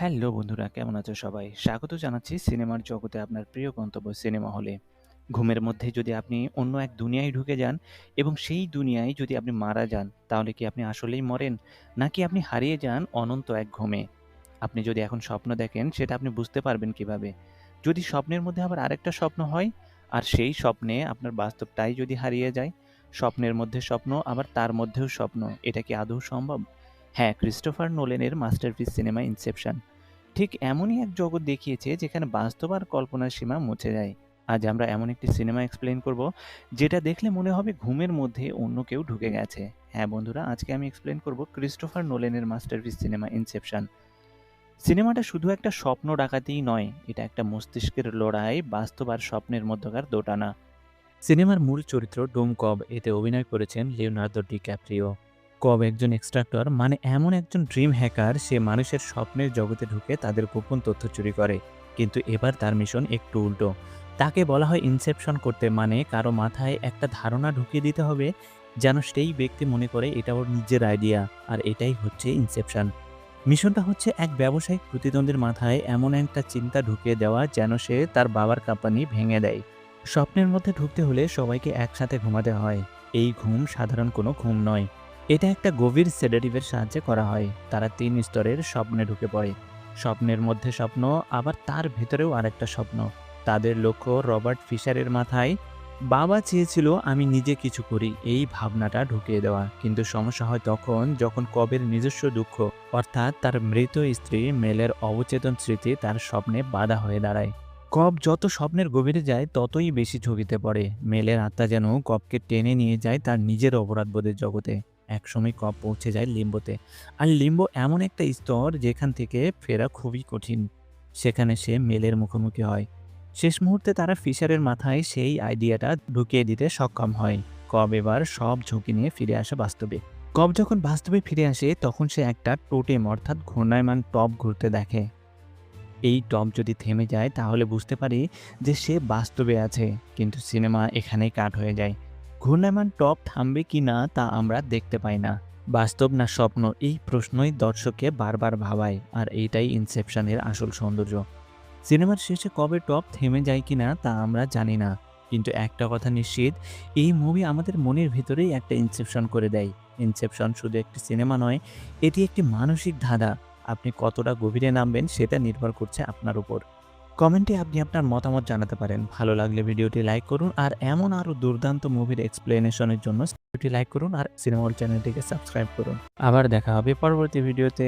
Hello বন্ধুরা, কেমন আছো সবাই? স্বাগত জানাচ্ছি সিনেমার জগতে আপনার প্রিয় গন্তব্য সিনেমা হলে। ঘুমের মধ্যে যদি আপনি অন্য এক দুনিয়ায় ঢুকে যান এবং সেই দুনিয়ায় যদি আপনি মারা যান, তাহলে কি আপনি আসলেই মরেন? নাকি আপনি হারিয়ে যান অনন্ত এক ঘুমে? আপনি যদি এখন স্বপ্ন দেখেন, সেটা আপনি বুঝতে পারবেন কীভাবে? যদি স্বপ্নের মধ্যে আবার আরেকটা স্বপ্ন হয়, আর সেই স্বপ্নে আপনার বাস্তবটাই যদি হারিয়ে যায়, স্বপ্নের মধ্যে স্বপ্ন, আবার তার মধ্যেও স্বপ্ন, এটা কি আদৌ সম্ভব? হ্যাঁ ক্রিস্টোফার নোলেনের মাস্টারপিস সিনেমা ইনসেপশন ঠিক এমনই এক জগৎ দেখিয়েছে যেখানে বাস্তব আর কল্পনার সীমা মুছে যায়। আজ আমরা এমন একটি সিনেমা এক্সপ্লেন করব, যেটা দেখলে মনে হবে ঘুমের মধ্যে অন্য কেউ ঢুকে গেছে। হ্যাঁ বন্ধুরা, আজকে আমি এক্সপ্লেন করব ক্রিস্টোফার নোলেনের মাস্টারপিস সিনেমা ইনসেপশন সিনেমাটা শুধু একটা স্বপ্ন ডাকাতেই নয়, এটা একটা মস্তিষ্কের লড়াই, বাস্তব আর স্বপ্নের মধ্যকার দোটানা। সিনেমার মূল চরিত্র ডোম কব এতে অভিনয় করেছেন লিওনার্দো ডি ক্যাপ্রিও কব একজন এক্সট্রাক্টর মানে এমন একজন ড্রিম হ্যাকার সে মানুষের স্বপ্নের জগতে ঢুকে তাদের গোপন তথ্য চুরি করে। কিন্তু এবার তার মিশন একটু উল্টো। তাকে বলা হয় ইনসেপশন করতে মানে কারও মাথায় একটা ধারণা ঢুকিয়ে দিতে হবে, যেন সেই ব্যক্তি মনে করে এটা ওর নিজের আইডিয়া আর এটাই হচ্ছে ইনসেপশন মিশনটা হচ্ছে এক ব্যবসায়িক প্রতিদ্বন্দ্বীর মাথায় এমন একটা চিন্তা ঢুকিয়ে দেওয়া, যেন সে তার বাবার কোম্পানি ভেঙে দেয়। স্বপ্নের মধ্যে ঢুকতে হলে সবাইকে একসাথে ঘুমাতে হয়। এই ঘুম সাধারণ কোনো ঘুম নয়। এটা একটা গভীর সেডেটিভের সাহায্যে করা হয়। তারা তিন স্তরের স্বপ্নে ঢুকে পড়ে। স্বপ্নের মধ্যে স্বপ্ন, আবার তার ভেতরেও আরেকটা স্বপ্ন। তাদের লক্ষ্য রবার্ট ফিশারের মাথায়, বাবা চেয়েছিল আমি নিজে কিছু করি, এই ভাবনাটা ঢুকিয়ে দেওয়া। কিন্তু সমস্যা হয় তখন যখন কবের নিজস্ব দুঃখ, অর্থাৎ তার মৃত স্ত্রী মেলের অবচেতন স্মৃতি তার স্বপ্নে বাধা হয়ে দাঁড়ায়। কব যত স্বপ্নের গভীরে যায়, ততই বেশি ঝুঁকিতে পড়ে। মেলের আত্মা যেন কবকে টেনে নিয়ে যায় তার নিজের অপরাধবোধের জগতে। একসময় কব পৌঁছে যায় লিম্বোতে। আর লিম্বো এমন একটা স্তর যেখান থেকে ফেরা খুবই কঠিন। সেখানে সে মেলের মুখোমুখি হয়। শেষ মুহূর্তে তারা ফিশারের মাথায় সেই আইডিয়াটা ঢুকিয়ে দিতে সক্ষম হয়। কব এবার সব ঝুঁকি নিয়ে ফিরে আসে বাস্তবে। কব যখন বাস্তবে ফিরে আসে, তখন সে একটা টোটেম অর্থাৎ ঘূর্ণায়মান টপ ঘুরতে দেখে। এই টপ যদি থেমে যায়, তাহলে বুঝতে পারি যে সে বাস্তবে আছে, কিন্তু সিনেমা এখানেই কাট হয়ে যায়। ঘূর্ণায়মান টপ থামবে কি না তা আমরা দেখতে পাই না। বাস্তব না স্বপ্ন, এই প্রশ্নই দর্শককে বারবার ভাবায়, আর এইটাই ইনসেপশনের আসল সৌন্দর্য। সিনেমার শেষে কবে টপ থেমে যায় কি না তা আমরা জানি না, কিন্তু একটা কথা নিশ্চিত, এই মুভি আমাদের মনের ভিতরেই একটা ইনসেপশন করে দেয়। ইনসেপশন শুধু একটি সিনেমা নয়, এটি একটি মানসিক ধাঁধা। আপনি কতটা গভীরে নামবেন সেটা নির্ভর করছে আপনার উপর। কমেন্টে আপনি আপনার মতামত জানাতে পারেন। ভালো লাগলে ভিডিওটি লাইক করুন আর এমন আরও দুর্দান্ত মুভির এক্সপ্লেনেশনের জন্য ভিডিওটি লাইক করুন আর সিনেমা চ্যানেলটিকে সাবস্ক্রাইব করুন। আবার দেখা হবে পরবর্তী ভিডিওতে।